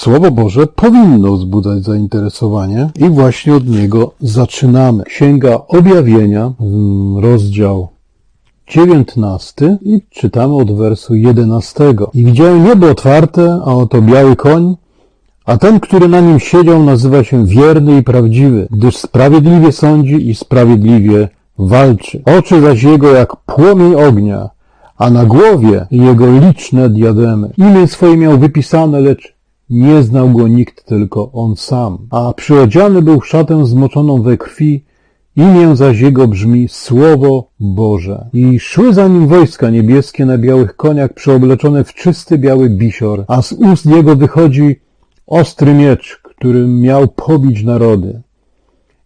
Słowo Boże powinno wzbudzać zainteresowanie i właśnie od niego zaczynamy. Księga Objawienia, mm, rozdział 19 i czytamy od wersu 11. I widziałem niebo otwarte, a oto biały koń, a ten, który na nim siedział, nazywa się wierny i prawdziwy, gdyż sprawiedliwie sądzi i sprawiedliwie walczy. Oczy zaś jego jak płomień ognia, a na głowie jego liczne diademy. Imię swoje miał wypisane, lecz nie znał go nikt, tylko on sam. A przyodziany był w szatę zmoczoną we krwi, imię zaś jego brzmi Słowo Boże. I szły za nim wojska niebieskie na białych koniach, przeobleczone w czysty biały bisior, a z ust jego wychodzi ostry miecz, którym miał pobić narody.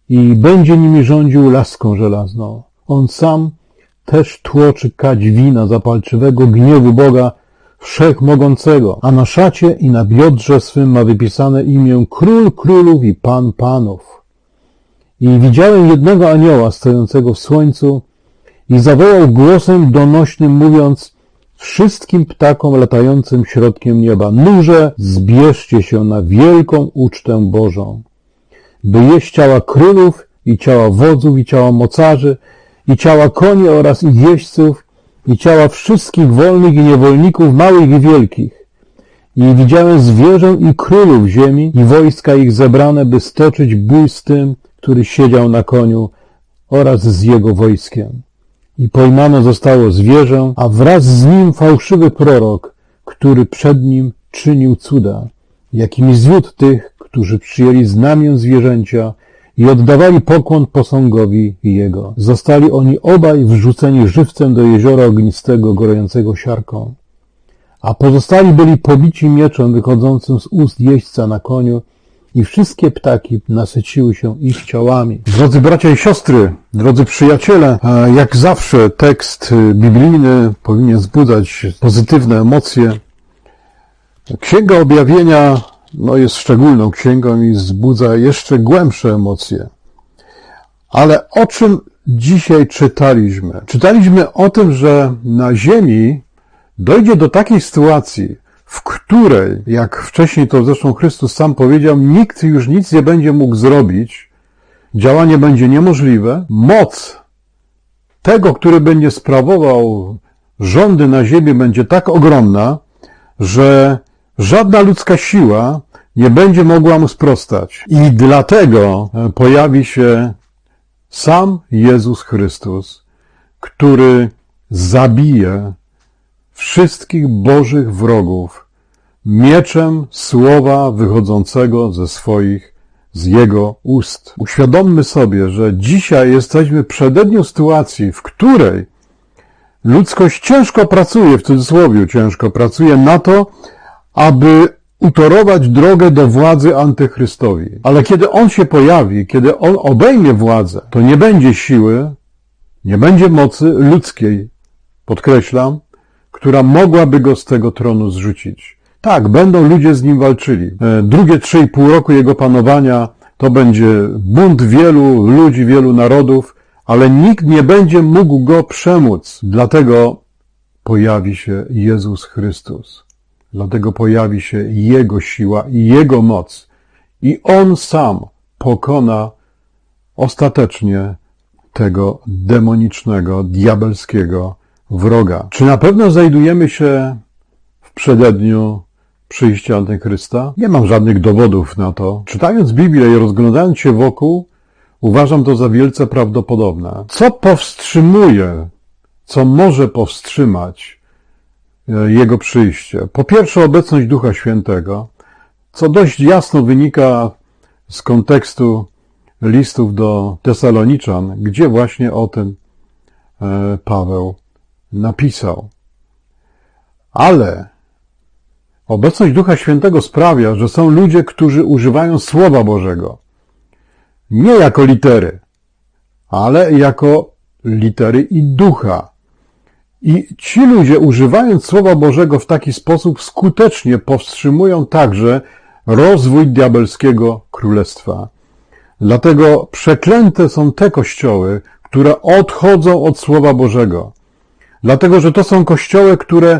I będzie nimi rządził laską żelazną. On sam też tłoczy kać wina zapalczywego gniewu Boga Wszechmogącego, a na szacie i na biodrze swym ma wypisane imię Król Królów i Pan Panów. I widziałem jednego anioła stojącego w słońcu i zawołał głosem donośnym, mówiąc wszystkim ptakom latającym środkiem nieba, nurze, zbierzcie się na wielką ucztę Bożą, by jeść ciała królów i ciała wodzów i ciała mocarzy i ciała koni oraz ich jeźdźców i ciała wszystkich wolnych i niewolników, małych i wielkich. I widziałem zwierzę i królów ziemi i wojska ich zebrane, by stoczyć bój z tym, który siedział na koniu oraz z jego wojskiem. I pojmane zostało zwierzę, a wraz z nim fałszywy prorok, który przed nim czynił cuda, jakimi zwiódł tych, którzy przyjęli znamię zwierzęcia i oddawali pokłon posągowi jego. Zostali oni obaj wrzuceni żywcem do jeziora ognistego, gorącego siarką. A pozostali byli pobici mieczem wychodzącym z ust jeźdźca na koniu i wszystkie ptaki nasyciły się ich ciałami. Drodzy bracia i siostry, drodzy przyjaciele, jak zawsze tekst biblijny powinien wzbudzać pozytywne emocje. Księga Objawienia no, jest szczególną księgą i wzbudza jeszcze głębsze emocje. Ale o czym dzisiaj czytaliśmy? Czytaliśmy o tym, że na Ziemi dojdzie do takiej sytuacji, w której, jak wcześniej to zresztą Chrystus sam powiedział, nikt już nic nie będzie mógł zrobić, działanie będzie niemożliwe, moc tego, który będzie sprawował rządy na ziemi, będzie tak ogromna, że żadna ludzka siła nie będzie mogła mu sprostać. I dlatego pojawi się sam Jezus Chrystus, który zabije wszystkich Bożych wrogów mieczem słowa wychodzącego ze swoich, z Jego ust. Uświadommy sobie, że dzisiaj jesteśmy przedednią sytuacji, w której ludzkość ciężko pracuje, w cudzysłowie ciężko pracuje na to, aby utorować drogę do władzy antychrystowi. Ale kiedy on się pojawi, kiedy on obejmie władzę, to nie będzie siły, nie będzie mocy ludzkiej, podkreślam, która mogłaby go z tego tronu zrzucić. Tak, będą ludzie z nim walczyli. E, drugie trzy i pół roku jego panowania to będzie bunt wielu ludzi, wielu narodów, ale nikt nie będzie mógł go przemóc. Dlatego pojawi się Jezus Chrystus. Dlatego pojawi się Jego siła i Jego moc. I On sam pokona ostatecznie tego demonicznego, diabelskiego wroga. Czy na pewno znajdujemy się w przededniu przyjścia Antychrysta? Nie mam żadnych dowodów na to. Czytając Biblię i rozglądając się wokół, uważam to za wielce prawdopodobne. Co powstrzymuje, co może powstrzymać Jego przyjście? Po pierwsze obecność Ducha Świętego, co dość jasno wynika z kontekstu listów do Tesaloniczan, gdzie właśnie o tym e, Paweł napisał. Ale obecność Ducha Świętego sprawia, że są ludzie, którzy używają Słowa Bożego. Nie jako litery, ale jako litery i ducha. I ci ludzie, używając Słowa Bożego w taki sposób, skutecznie powstrzymują także rozwój diabelskiego królestwa. Dlatego przeklęte są te kościoły, które odchodzą od Słowa Bożego. Dlatego, że to są kościoły, które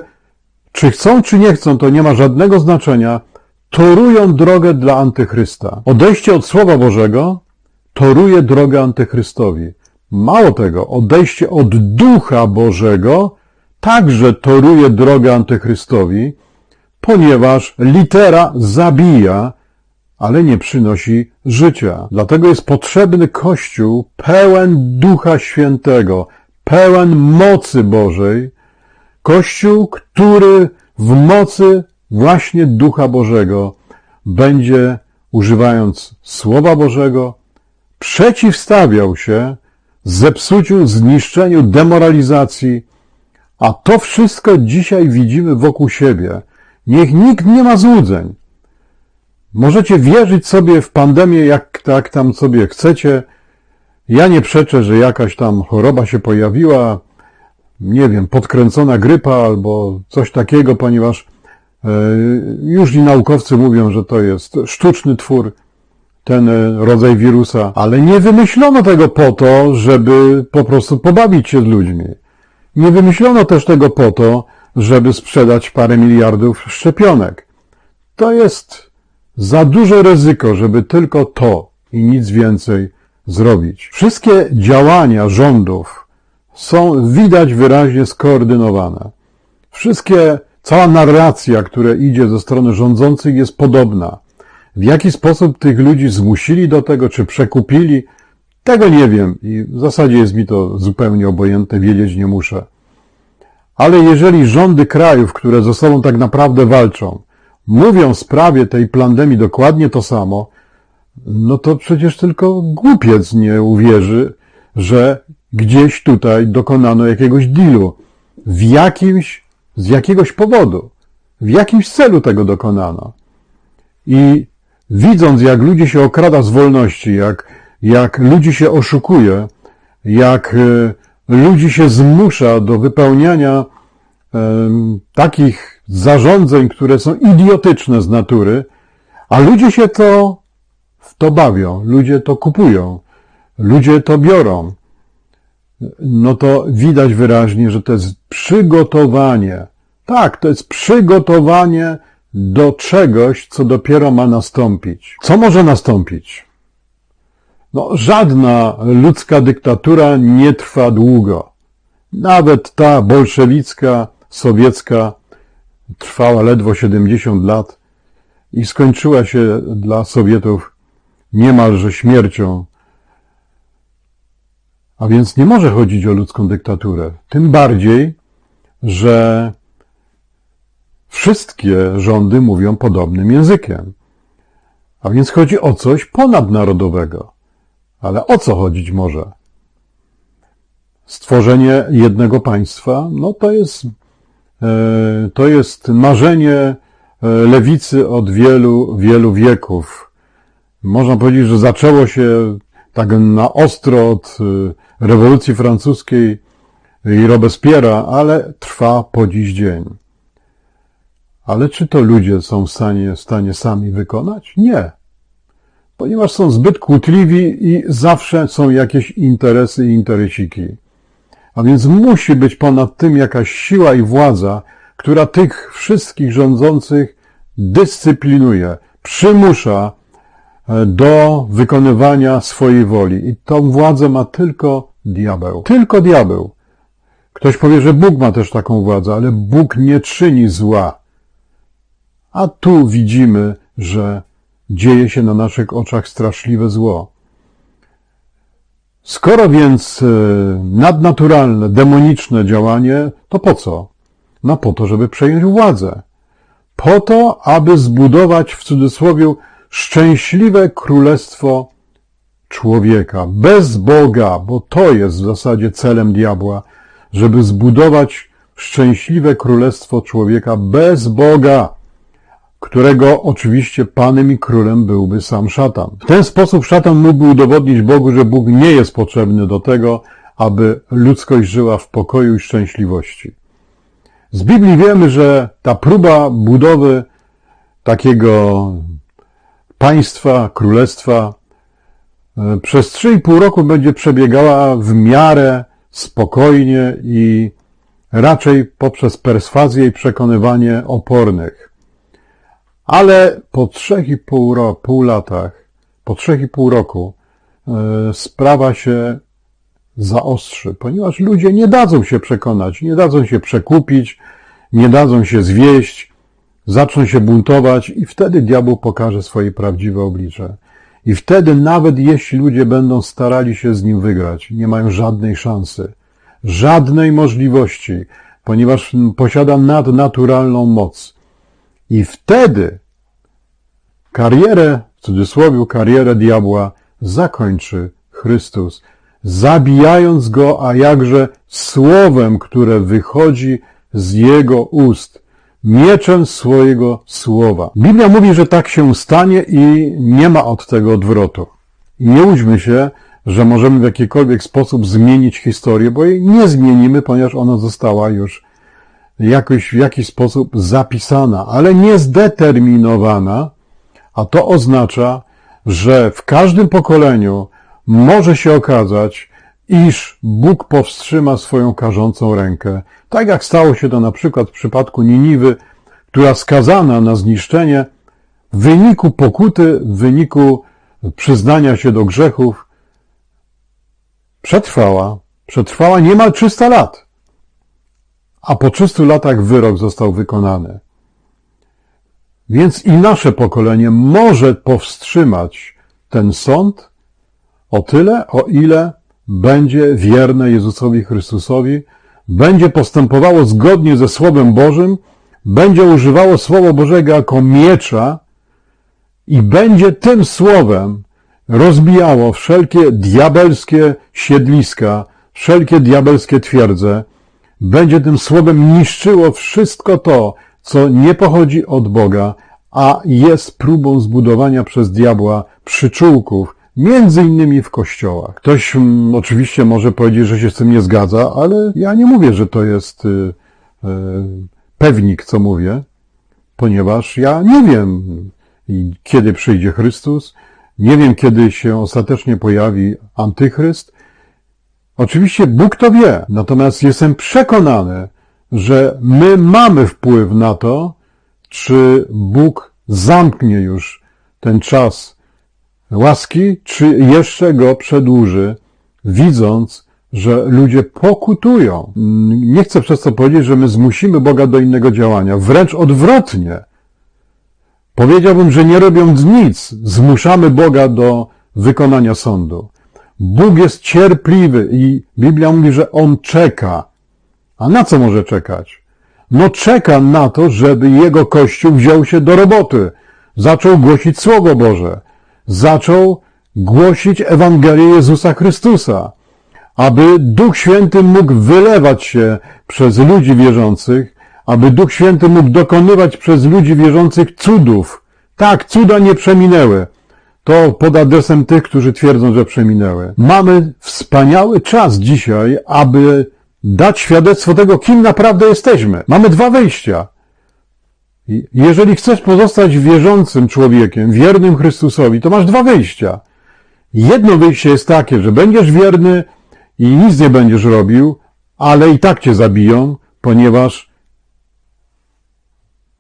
czy chcą, czy nie chcą, to nie ma żadnego znaczenia, torują drogę dla antychrysta. Odejście od Słowa Bożego toruje drogę antychrystowi. Mało tego, odejście od Ducha Bożego także toruje drogę antychrystowi, ponieważ litera zabija, ale nie przynosi życia. Dlatego jest potrzebny Kościół pełen Ducha Świętego, pełen mocy Bożej, Kościół, który w mocy właśnie Ducha Bożego będzie, używając Słowa Bożego, przeciwstawiał się zepsuciu, zniszczeniu, demoralizacji, a to wszystko dzisiaj widzimy wokół siebie. Niech nikt nie ma złudzeń. Możecie wierzyć sobie w pandemię, jak tak tam sobie chcecie. Ja nie przeczę, że jakaś tam choroba się pojawiła, nie wiem, podkręcona grypa albo coś takiego, ponieważ e, już i naukowcy mówią, że to jest sztuczny twór, ten e, rodzaj wirusa, ale nie wymyślono tego po to, żeby po prostu pobawić się z ludźmi. Nie wymyślono też tego po to, żeby sprzedać parę miliardów szczepionek. To jest za duże ryzyko, żeby tylko to i nic więcej zrobić. Wszystkie działania rządów są widać wyraźnie skoordynowane. Wszystkie, cała narracja, która idzie ze strony rządzących jest podobna. W jaki sposób tych ludzi zmusili do tego, czy przekupili, tego nie wiem i w zasadzie jest mi to zupełnie obojętne, wiedzieć nie muszę. Ale jeżeli rządy krajów, które ze sobą tak naprawdę walczą, mówią w sprawie tej pandemii dokładnie to samo, no to przecież tylko głupiec nie uwierzy, że gdzieś tutaj dokonano jakiegoś dealu. W jakimś, z jakiegoś powodu. W jakimś celu tego dokonano. I widząc, jak ludzi się okrada z wolności, jak, jak ludzi się oszukuje, jak e, ludzi się zmusza do wypełniania takich zarządzeń, które są idiotyczne z natury, a ludzie się to w to bawią, ludzie to kupują, ludzie to biorą, no to widać wyraźnie, że to jest przygotowanie. Tak, to jest przygotowanie do czegoś, co dopiero ma nastąpić. Co może nastąpić? No, żadna ludzka dyktatura nie trwa długo. Nawet ta bolszewicka, sowiecka trwała ledwo 70 lat i skończyła się dla Sowietów niemalże śmiercią. A więc nie może chodzić o ludzką dyktaturę. Tym bardziej, że wszystkie rządy mówią podobnym językiem. A więc chodzi o coś ponadnarodowego. Ale o co chodzić może? Stworzenie jednego państwa, no to jest, e, to jest marzenie e, lewicy od wielu, wielu wieków. Można powiedzieć, że zaczęło się tak na ostro od e, rewolucji francuskiej i Robespiera, ale trwa po dziś dzień. Ale czy to ludzie są w stanie, w stanie sami wykonać? Nie. Ponieważ są zbyt kłótliwi i zawsze są jakieś interesy i interesiki. A więc musi być ponad tym jakaś siła i władza, która tych wszystkich rządzących dyscyplinuje, przymusza e, do wykonywania swojej woli. I tą władzę ma tylko diabeł. Tylko diabeł. Ktoś powie, że Bóg ma też taką władzę, ale Bóg nie czyni zła. A tu widzimy, że dzieje się na naszych oczach straszliwe zło. Skoro więc e, nadnaturalne, demoniczne działanie, to po co? No po to, żeby przejąć władzę. Po to, aby zbudować w cudzysłowie szczęśliwe królestwo człowieka, bez Boga, bo to jest w zasadzie celem diabła, żeby zbudować szczęśliwe królestwo człowieka bez Boga którego oczywiście panem i królem byłby sam szatan. W ten sposób szatan mógłby udowodnić Bogu, że Bóg nie jest potrzebny do tego, aby ludzkość żyła w pokoju i szczęśliwości. Z Biblii wiemy, że ta próba budowy takiego państwa, królestwa e, przez 3,5 roku będzie przebiegała w miarę spokojnie i raczej poprzez perswazję i przekonywanie opornych. Ale po trzech i pół, ro, pół latach, po trzech i pół roku, e, sprawa się zaostrzy, ponieważ ludzie nie dadzą się przekonać, nie dadzą się przekupić, nie dadzą się zwieść, zaczną się buntować i wtedy diabeł pokaże swoje prawdziwe oblicze. I wtedy nawet jeśli ludzie będą starali się z nim wygrać, nie mają żadnej szansy, żadnej możliwości, ponieważ posiada nadnaturalną moc. I wtedy karierę, w cudzysłowie karierę diabła zakończy Chrystus, zabijając go, a jakże słowem, które wychodzi z jego ust, mieczem swojego słowa. Biblia mówi, że tak się stanie i nie ma od tego odwrotu. I nie łudźmy się, że możemy w jakikolwiek sposób zmienić historię, bo jej nie zmienimy, ponieważ ona została już jakoś, w jakiś sposób zapisana, ale nie zdeterminowana, a to oznacza, że w każdym pokoleniu może się okazać, iż Bóg powstrzyma swoją karzącą rękę. Tak jak stało się to na przykład w przypadku Niniwy, która skazana na zniszczenie w wyniku pokuty, w wyniku przyznania się do grzechów, przetrwała, przetrwała niemal 300 lat. A po 300 latach wyrok został wykonany. Więc i nasze pokolenie może powstrzymać ten sąd o tyle, o ile będzie wierne Jezusowi Chrystusowi, będzie postępowało zgodnie ze Słowem Bożym, będzie używało Słowo Bożego jako miecza i będzie tym Słowem rozbijało wszelkie diabelskie siedliska, wszelkie diabelskie twierdze, będzie tym Słowem niszczyło wszystko to, co nie pochodzi od Boga, a jest próbą zbudowania przez diabła przyczółków, między innymi w kościołach. Ktoś mm, oczywiście może powiedzieć, że się z tym nie zgadza, ale ja nie mówię, że to jest y, y, pewnik, co mówię, ponieważ ja nie wiem, kiedy przyjdzie Chrystus, nie wiem, kiedy się ostatecznie pojawi Antychryst. Oczywiście Bóg to wie, natomiast jestem przekonany, że my mamy wpływ na to, czy Bóg zamknie już ten czas łaski, czy jeszcze go przedłuży, widząc, że ludzie pokutują. Nie chcę przez to powiedzieć, że my zmusimy Boga do innego działania. Wręcz odwrotnie. Powiedziałbym, że nie robiąc nic, zmuszamy Boga do wykonania sądu. Bóg jest cierpliwy i Biblia mówi, że On czeka. A na co może czekać? No czeka na to, żeby Jego Kościół wziął się do roboty. Zaczął głosić Słowo Boże. Zaczął głosić Ewangelię Jezusa Chrystusa. Aby Duch Święty mógł wylewać się przez ludzi wierzących, aby Duch Święty mógł dokonywać przez ludzi wierzących cudów. Tak, cuda nie przeminęły. To pod adresem tych, którzy twierdzą, że przeminęły. Mamy wspaniały czas dzisiaj, aby dać świadectwo tego, kim naprawdę jesteśmy. Mamy dwa wyjścia. Jeżeli chcesz pozostać wierzącym człowiekiem, wiernym Chrystusowi, to masz dwa wyjścia. Jedno wyjście jest takie, że będziesz wierny i nic nie będziesz robił, ale i tak cię zabiją, ponieważ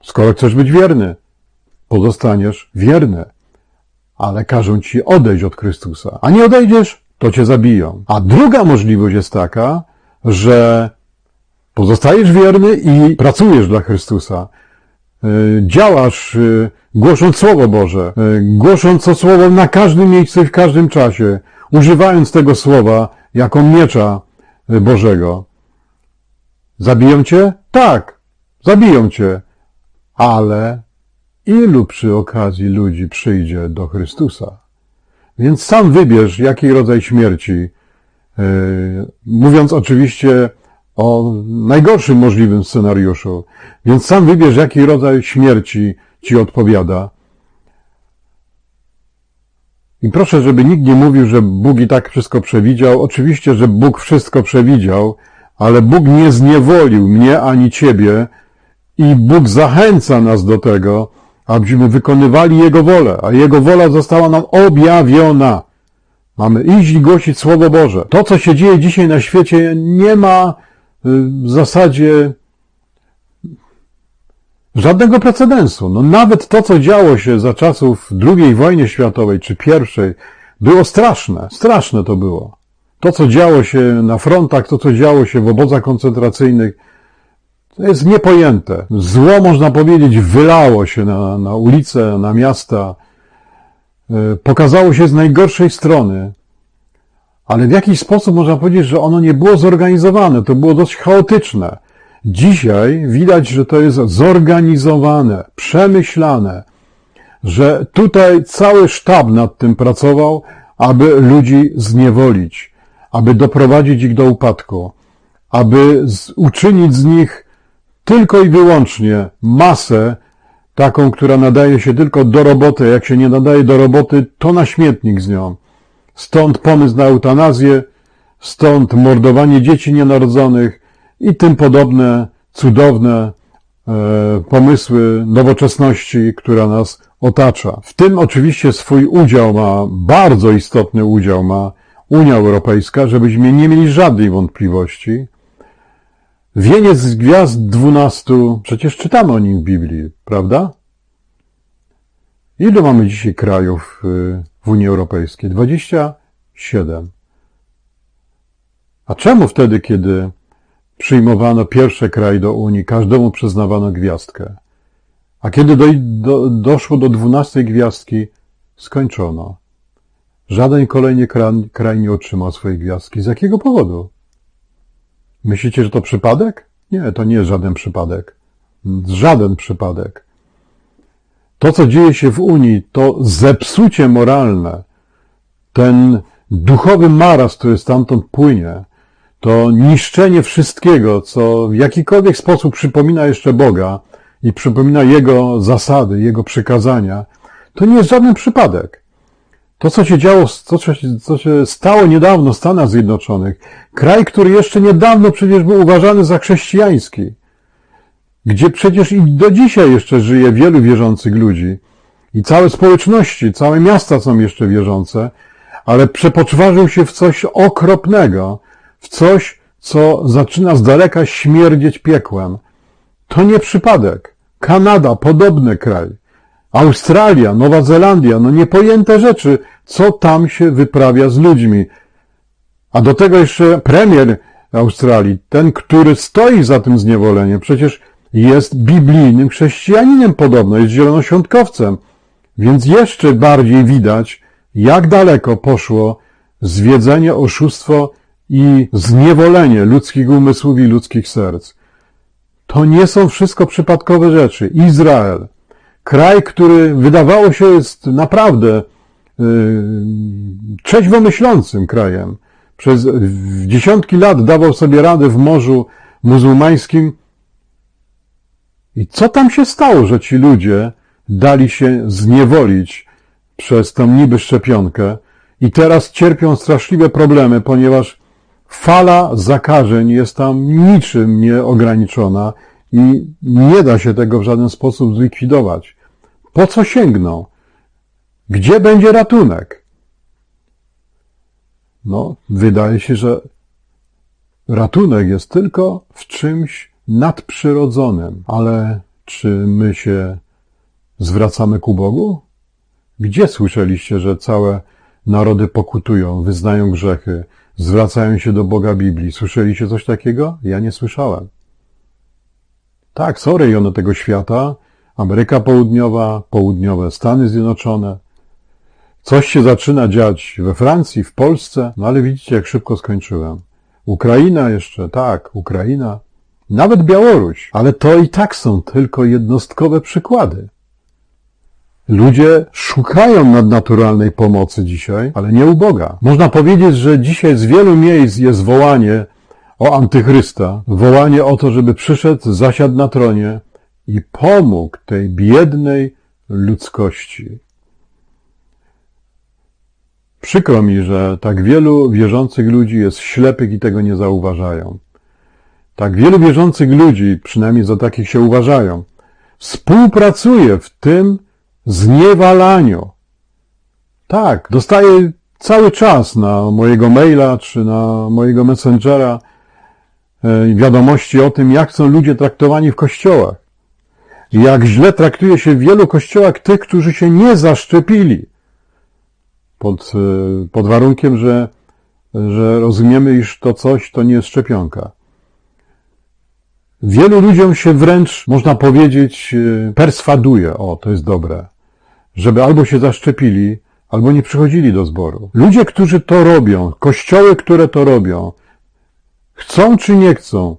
skoro chcesz być wierny, pozostaniesz wierny, ale każą ci odejść od Chrystusa. A nie odejdziesz, to cię zabiją. A druga możliwość jest taka, że pozostajesz wierny i pracujesz dla Chrystusa. E, działasz, e, głosząc Słowo Boże, e, głosząc to Słowo na każdym miejscu i w każdym czasie, używając tego Słowa jako miecza Bożego. Zabiją cię? Tak, zabiją cię. Ale ilu przy okazji ludzi przyjdzie do Chrystusa? Więc sam wybierz, jaki rodzaj śmierci E, mówiąc oczywiście o najgorszym możliwym scenariuszu. Więc sam wybierz, jaki rodzaj śmierci ci odpowiada. I proszę, żeby nikt nie mówił, że Bóg i tak wszystko przewidział. Oczywiście, że Bóg wszystko przewidział, ale Bóg nie zniewolił mnie ani ciebie i Bóg zachęca nas do tego, abyśmy wykonywali Jego wolę, a Jego wola została nam objawiona. Mamy iść i głosić Słowo Boże. To, co się dzieje dzisiaj na świecie, nie ma y, w zasadzie Żadnego precedensu. No nawet to, co działo się za czasów II wojny światowej czy pierwszej, było straszne. Straszne to było. To, co działo się na frontach, to, co działo się w obozach koncentracyjnych, to jest niepojęte. Zło, można powiedzieć, wylało się na, na ulice, na miasta, e, pokazało się z najgorszej strony, ale w jakiś sposób można powiedzieć, że ono nie było zorganizowane, to było dość chaotyczne. Dzisiaj widać, że to jest zorganizowane, przemyślane, że tutaj cały sztab nad tym pracował, aby ludzi zniewolić, aby doprowadzić ich do upadku, aby uczynić z nich tylko i wyłącznie masę taką, która nadaje się tylko do roboty. Jak się nie nadaje do roboty, to na śmietnik z nią. Stąd pomysł na eutanazję, stąd mordowanie dzieci nienarodzonych i tym podobne cudowne e, pomysły nowoczesności, która nas otacza. W tym oczywiście swój udział ma, bardzo istotny udział ma Unia Europejska, żebyśmy nie mieli żadnej wątpliwości. Wieniec z gwiazd dwunastu, przecież czytamy o nim w Biblii, prawda? Ile mamy dzisiaj krajów y, w Unii Europejskiej? 27. A czemu wtedy, kiedy przyjmowano pierwsze kraj do Unii, każdemu przyznawano gwiazdkę? A kiedy do, do, doszło do dwunastej gwiazdki, skończono. Żaden kolejny kraj, kraj nie otrzymał swojej gwiazdki. Z jakiego powodu? Myślicie, że to przypadek? Nie, to nie jest żaden przypadek. Żaden przypadek. To, co dzieje się w Unii, to zepsucie moralne, ten duchowy maraz, który stamtąd płynie, to niszczenie wszystkiego, co w jakikolwiek sposób przypomina jeszcze Boga i przypomina Jego zasady, Jego przykazania, to nie jest żaden przypadek. To, co się działo, to, co się, co się stało niedawno w Stanach Zjednoczonych, kraj, który jeszcze niedawno przecież był uważany za chrześcijański, gdzie przecież i do dzisiaj jeszcze żyje wielu wierzących ludzi i całe społeczności, całe miasta są jeszcze wierzące, ale przepoczwarzył się w coś okropnego, w coś, co zaczyna z daleka śmierdzieć piekłem. To nie przypadek. Kanada, podobny kraj. Australia, Nowa Zelandia, no niepojęte rzeczy, co tam się wyprawia z ludźmi. A do tego jeszcze premier Australii, ten, który stoi za tym zniewoleniem, przecież jest biblijnym chrześcijaninem podobno, jest zielonoświątkowcem. Więc jeszcze bardziej widać, jak daleko poszło zwiedzenie, oszustwo i zniewolenie ludzkich umysłów i ludzkich serc. To nie są wszystko przypadkowe rzeczy. Izrael, kraj, który wydawało się jest naprawdę yy, trzeźwo myślącym krajem. Przez dziesiątki lat dawał sobie radę w Morzu Muzułmańskim. I co tam się stało, że ci ludzie dali się zniewolić przez tą niby szczepionkę i teraz cierpią straszliwe problemy, ponieważ fala zakażeń jest tam niczym nieograniczona i nie da się tego w żaden sposób zlikwidować. Po co sięgną? Gdzie będzie ratunek? No, wydaje się, że ratunek jest tylko w czymś nadprzyrodzonym, ale czy my się zwracamy ku Bogu? Gdzie słyszeliście, że całe narody pokutują, wyznają grzechy, zwracają się do Boga Biblii? Słyszeliście coś takiego? Ja nie słyszałem. Tak, są rejony tego świata, Ameryka Południowa, południowe Stany Zjednoczone. Coś się zaczyna dziać we Francji, w Polsce, no ale widzicie, jak szybko skończyłem. Ukraina jeszcze, tak, Ukraina. Nawet Białoruś, ale to i tak są tylko jednostkowe przykłady. Ludzie szukają nadnaturalnej pomocy dzisiaj, ale nie u Boga. Można powiedzieć, że dzisiaj z wielu miejsc jest wołanie o antychrysta, wołanie o to, żeby przyszedł, zasiadł na tronie i pomógł tej biednej ludzkości. Przykro mi, że tak wielu wierzących ludzi jest ślepych i tego nie zauważają. Tak wielu wierzących ludzi, przynajmniej za takich się uważają, współpracuje w tym zniewalaniu. Tak, dostaję cały czas na mojego maila czy na mojego messengera e, wiadomości o tym, jak są ludzie traktowani w kościołach. Jak źle traktuje się w wielu kościołach tych, którzy się nie zaszczepili. Pod, e, pod warunkiem, że, że rozumiemy, iż to coś to nie jest szczepionka. Wielu ludziom się wręcz, można powiedzieć, e, perswaduje, o, to jest dobre, żeby albo się zaszczepili, albo nie przychodzili do zboru. Ludzie, którzy to robią, kościoły, które to robią, chcą czy nie chcą,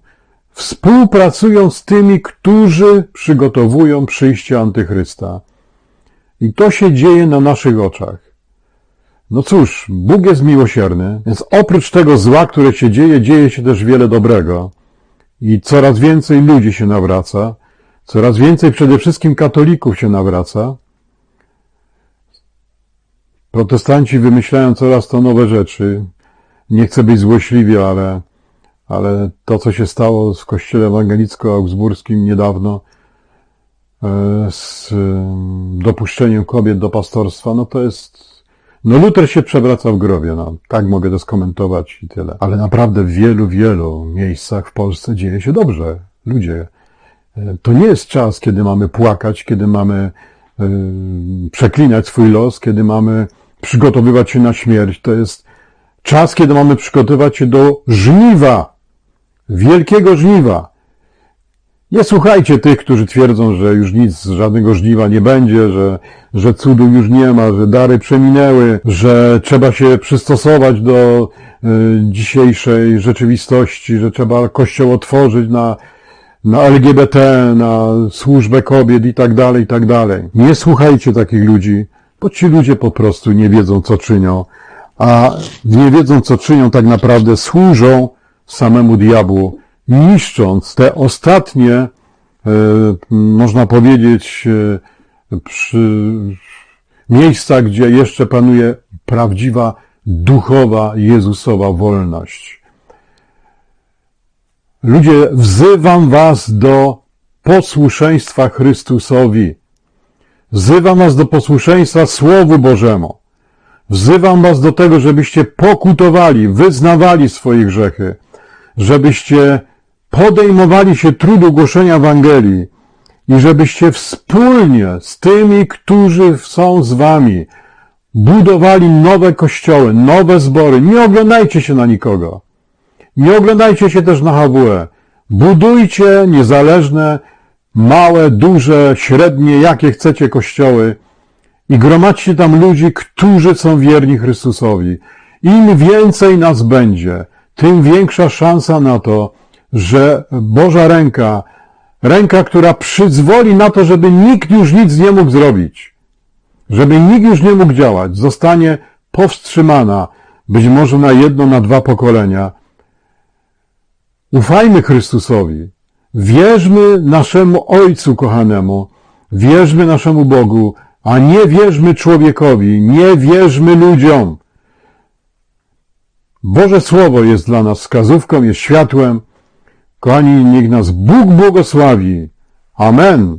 współpracują z tymi, którzy przygotowują przyjście Antychrysta. I to się dzieje na naszych oczach. No cóż, Bóg jest miłosierny, więc oprócz tego zła, które się dzieje, dzieje się też wiele dobrego. I coraz więcej ludzi się nawraca, coraz więcej przede wszystkim katolików się nawraca. Protestanci wymyślają coraz to nowe rzeczy. Nie chcę być złośliwy, ale, ale to, co się stało w kościele ewangelicko-augsburskim niedawno, e, z em, dopuszczeniem kobiet do pastorstwa, no to jest, no Luter się przewraca w grobie, no. Tak mogę to skomentować i tyle. Ale naprawdę w wielu, wielu miejscach w Polsce dzieje się dobrze. Ludzie, e, to nie jest czas, kiedy mamy płakać, kiedy mamy e, przeklinać swój los, kiedy mamy przygotowywać się na śmierć. To jest czas, kiedy mamy przygotowywać się do żniwa, wielkiego żniwa. Nie słuchajcie tych, którzy twierdzą, że już nic, żadnego żniwa nie będzie, że, że cudu już nie ma, że dary przeminęły, że trzeba się przystosować do y, dzisiejszej rzeczywistości, że trzeba kościół otworzyć na, na LGBT, na służbę kobiet i tak dalej, i tak dalej. Nie słuchajcie takich ludzi, bo ci ludzie po prostu nie wiedzą, co czynią, a nie wiedzą, co czynią, tak naprawdę służą samemu diabłu, niszcząc te ostatnie, e, można powiedzieć, e, miejsca, gdzie jeszcze panuje prawdziwa, duchowa, Jezusowa wolność. Ludzie, wzywam was do posłuszeństwa Chrystusowi. Wzywam was do posłuszeństwa Słowu Bożemu. Wzywam was do tego, żebyście pokutowali, wyznawali swoje grzechy, żebyście podejmowali się trudu głoszenia Ewangelii i żebyście wspólnie z tymi, którzy są z wami, budowali nowe kościoły, nowe zbory. Nie oglądajcie się na nikogo. Nie oglądajcie się też na HWE. Budujcie niezależne, małe, duże, średnie, jakie chcecie kościoły i gromadźcie tam ludzi, którzy są wierni Chrystusowi. Im więcej nas będzie, tym większa szansa na to, że Boża ręka, ręka, która przyzwoli na to, żeby nikt już nic nie mógł zrobić, żeby nikt już nie mógł działać, zostanie powstrzymana, być może na jedno, na dwa pokolenia. Ufajmy Chrystusowi. Wierzmy naszemu Ojcu kochanemu. Wierzmy naszemu Bogu, a nie wierzmy człowiekowi, nie wierzmy ludziom. Boże Słowo jest dla nas wskazówką, jest światłem. Kochani, niech nas Bóg błogosławi. Amen.